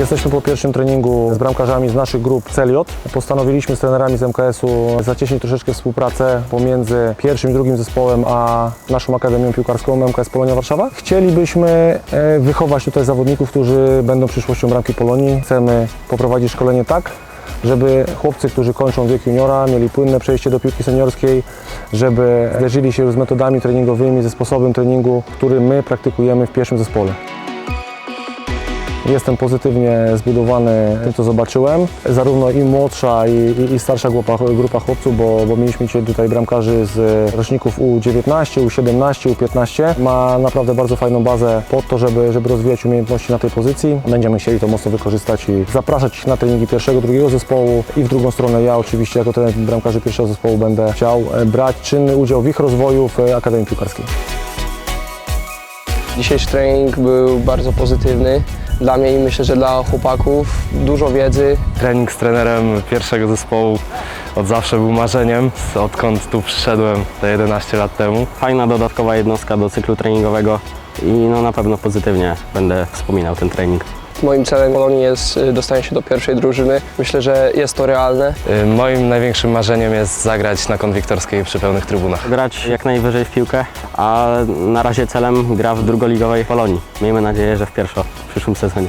Jesteśmy po pierwszym treningu z bramkarzami z naszych grup Celiot. Postanowiliśmy z trenerami z MKS-u zacieśnić troszeczkę współpracę pomiędzy pierwszym i drugim zespołem, a naszą Akademią Piłkarską MKS Polonia Warszawa. Chcielibyśmy e, wychować tutaj zawodników, którzy będą przyszłością bramki Polonii. Chcemy poprowadzić szkolenie tak, żeby chłopcy, którzy kończą wiek juniora, mieli płynne przejście do piłki seniorskiej, żeby zderzyli się z metodami treningowymi, ze sposobem treningu, który my praktykujemy w pierwszym zespole. Jestem pozytywnie zbudowany tym, co zobaczyłem. Zarówno i młodsza, i, i, i starsza grupa, grupa chłopców, bo, bo mieliśmy dzisiaj tutaj bramkarzy z roczników U19, U17, U15. Ma naprawdę bardzo fajną bazę pod to, żeby, żeby rozwijać umiejętności na tej pozycji. Będziemy chcieli to mocno wykorzystać i zapraszać ich na treningi pierwszego, drugiego zespołu i w drugą stronę ja oczywiście jako trener bramkarzy pierwszego zespołu będę chciał brać czynny udział w ich rozwoju w Akademii Piłkarskiej. Dzisiejszy trening był bardzo pozytywny dla mnie i myślę, że dla chłopaków. Dużo wiedzy, Trening z trenerem pierwszego zespołu od zawsze był marzeniem, odkąd tu przyszedłem te 11 lat temu. Fajna dodatkowa jednostka do cyklu treningowego i no na pewno pozytywnie będę wspominał ten trening. Moim celem w Polonii jest y, dostanie się do pierwszej drużyny. Myślę, że jest to realne. Y, Moim największym marzeniem jest zagrać na konwiktorskiej przy pełnych trybunach. Grać jak najwyżej w piłkę, a na razie celem gra w drugoligowej Polonii. Miejmy nadzieję, że w pierwszo w przyszłym sezonie.